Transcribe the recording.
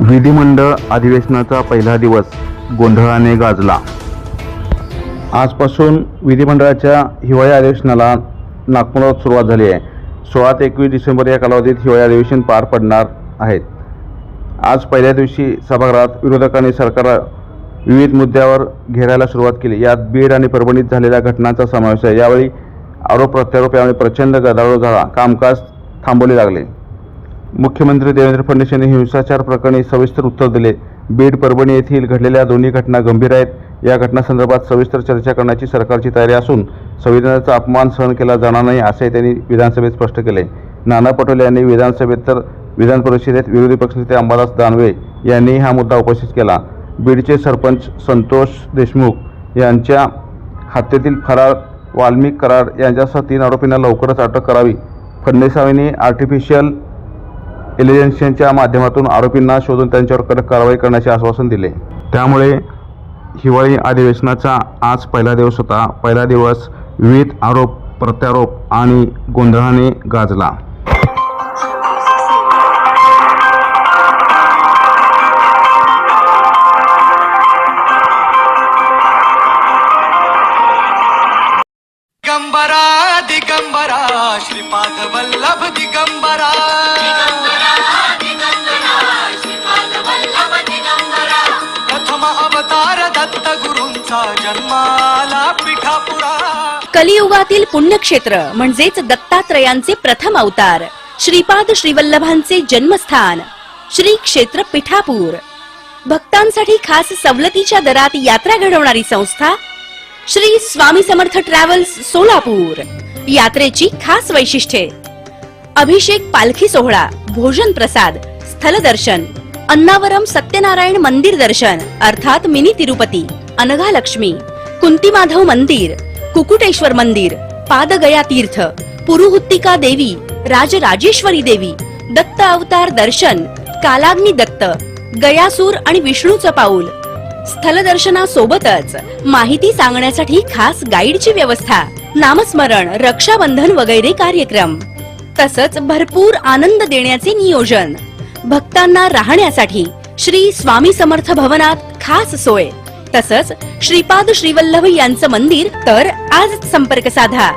विधिमंडळ अधिवेशनाचा पहिला दिवस गोंधळाने गाजला. आजपासून विधिमंडळाच्या हिवाळी अधिवेशनाला नागपुरात सुरुवात झाली आहे. सोळा ते एकवीस डिसेंबर या कालावधीत हिवाळी अधिवेशन पार पडणार आहेत. आज पहिल्या दिवशी सभागृहात विरोधकांनी सरकार विविध मुद्द्यावर घेरायला सुरुवात केली. यात बीड आणि परभणीत झालेल्या घटनांचा समावेश आहे. यावेळी आरोप प्रत्यारोप यामुळे प्रचंड गदारोळ झाला. कामकाज थांबवले लागले. मुख्यमंत्री देवेंद्र फडणवीस यांनी हिंसाचार प्रकरणी सविस्तर उत्तर दिले. बीड परभणी येथील घडलेल्या दोन्ही घटना गंभीर आहेत. या घटनासंदर्भात सविस्तर चर्चा करण्याची सरकारची तयारी असून संविधानाचा अपमान सहन केला जाणार नाही असे त्यांनी विधानसभेत स्पष्ट केले. नाना पटोले यांनी विधानसभेत तर विधान परिषदेत विरोधी पक्षनेते अंबादास दानवे यांनी हा मुद्दा उपस्थित केला. बीडचे सरपंच संतोष देशमुख यांच्या हत्येतील फरार वाल्मिक कराड यांच्यासह तीन आरोपींना लवकरच अटक करावी. फडणवीसांनी आर्टिफिशियल इंटेलिजन्सच्या माध्यमातून आरोपींना शोधून त्यांच्यावर कडक कारवाई करण्याचे आश्वासन दिले. त्यामुळे हिवाळी अधिवेशनाचा आज पहिला दिवस होता. पहिला दिवस विविध आरोप प्रत्यारोप आणि गोंधळाने गाजला. दिगंबरा दिगंबरा श्रीपाद वल्लभ दिगंबरा. जन्माला पिठापुरा. कलियुगातील पुण्यक्षेत्र म्हणजेच दत्तात्रयांचे प्रथम अवतार श्रीपाद श्रीवल्लभांचे जन्मस्थान श्री क्षेत्र पिठापूर. भक्तांसाठी खास सवलतीच्या दरात यात्रा घडवणारी संस्था श्री स्वामी समर्थ ट्रॅव्हल्स सोलापूर. यात्रेची खास वैशिष्ट्ये. अभिषेक पालखी सोहळा भोजन प्रसाद स्थलदर्शन अन्नावरम सत्यनारायण मंदिर दर्शन अर्थात मिनी तिरुपती. अनघा लक्ष्मी कुंती माधव मंदिर कुकुटेश्वर मंदिर पादगया तीर्थ पुरुहुत्तिका देवी राजराजेश्वरी देवी दत्त अवतार दर्शन कालाग्नी दत्त गयासूर आणि विष्णूचं पाऊल. स्थलदर्शनासोबतच माहिती सांगण्यासाठी खास गाईडची व्यवस्था नामस्मरण रक्षाबंधन वगैरे कार्यक्रम. तसंच भरपूर आनंद देण्याचे नियोजन. भक्तांना राहण्यासाठी श्री स्वामी समर्थ भवनात खास सोय. तसंच श्रीपाद श्रीवल्लभ यांचं मंदिर तर आज संपर्क साधा.